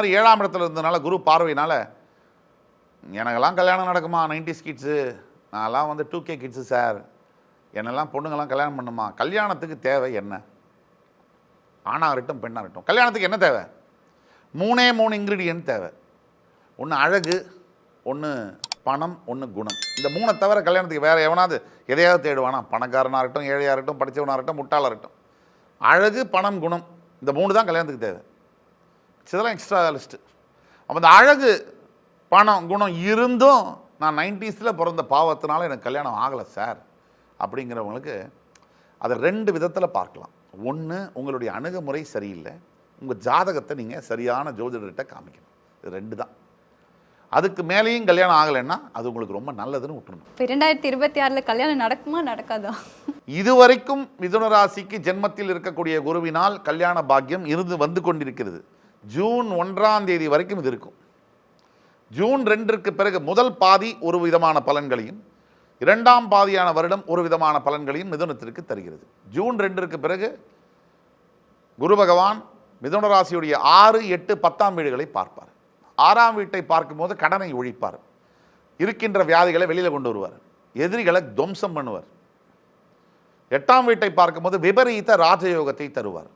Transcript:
மாதிரி ஏழாம் இடத்துல இருந்ததுனால குரு பார்வையினால் எனக்கெல்லாம் கல்யாணம் நடக்குமா? நைன்டிஸ் கிட்ஸு நான்லாம் வந்து டூ கே கிட்ஸு சார் என்னெல்லாம் பொண்ணுங்கள்லாம் கல்யாணம் பண்ணுமா? கல்யாணத்துக்கு தேவை என்ன? ஆணாக இருக்கட்டும் பெண்ணாக இருக்கட்டும். கல்யாணத்துக்கு என்ன தேவை? மூணே மூணு இன்க்ரீடியன்ட் தேவை. ஒன்று அழகு ஒன்று பணம் ஒன்று குணம். இந்த மூணை தவிர கல்யாணத்துக்கு வேறு எவனாவது எதையாவது தேடுவானா? பணக்காரனாக இருக்கட்டும் ஏழையாக இருக்கட்டும் படித்தவனாக இருக்கட்டும் முட்டாளாக இருக்கட்டும். அழகு பணம் குணம் இந்த மூணு தான் கல்யாணத்துக்கு தேவை. இதெல்லாம் எக்ஸ்ட்ரா லிஸ்ட்டு அப்போ இந்த அழகு பணம் குணம் இருந்தும் நான் நைன்டிஸில் பிறந்த பாவத்தினால எனக்கு கல்யாணம் ஆகலை சார் அப்படிங்கிறவங்களுக்கு அதை ரெண்டு விதத்தில் பார்க்கலாம். ஒன்று உங்களுடைய அணுகுமுறை சரியில்லை. உங்கள் ஜாதகத்தை நீங்கள் சரியான ஜோதிடர்கிட்ட காமிக்கணும். இது ரெண்டு தான் அதுக்கு மேலேயும் கல்யாணம் ஆகலைன்னா அது உங்களுக்கு ரொம்ப நல்லதுன்னு விட்டுருணும் இப்போ இரண்டாயிரத்தி இருபத்தி ஆறில் கல்யாணம் நடக்குமா நடக்காதா? இதுவரைக்கும் மிதுன ராசிக்கு ஜென்மத்தில் இருக்கக்கூடிய குருவினால் கல்யாண பாக்கியம் இருந்து வந்து கொண்டிருக்கிறது. ஜூன் ஒன்றாம் தேதி வரைக்கும் இது இருக்கும். ஜூன் ரெண்டிற்கு பிறகு முதல் பாதி ஒரு விதமான பலன்களையும் இரண்டாம் பாதியான வருடம் ஒரு விதமான பலன்களையும் மிதுனத்திற்கு தருகிறது. ஜூன் ரெண்டிற்கு பிறகு குரு பகவான் மிதுன ராசியுடைய ஆறு எட்டு பத்தாம் வீடுகளை பார்ப்பார். ஆறாம் வீட்டை பார்க்கும்போது கடனை ஒழிப்பார். இருக்கின்ற வியாதிகளை வெளியில் கொண்டு வருவார். எதிரிகளை துவம்சம் பண்ணுவார். எட்டாம் வீட்டை பார்க்கும்போது விபரீத ராஜயோகத்தை தருவார்.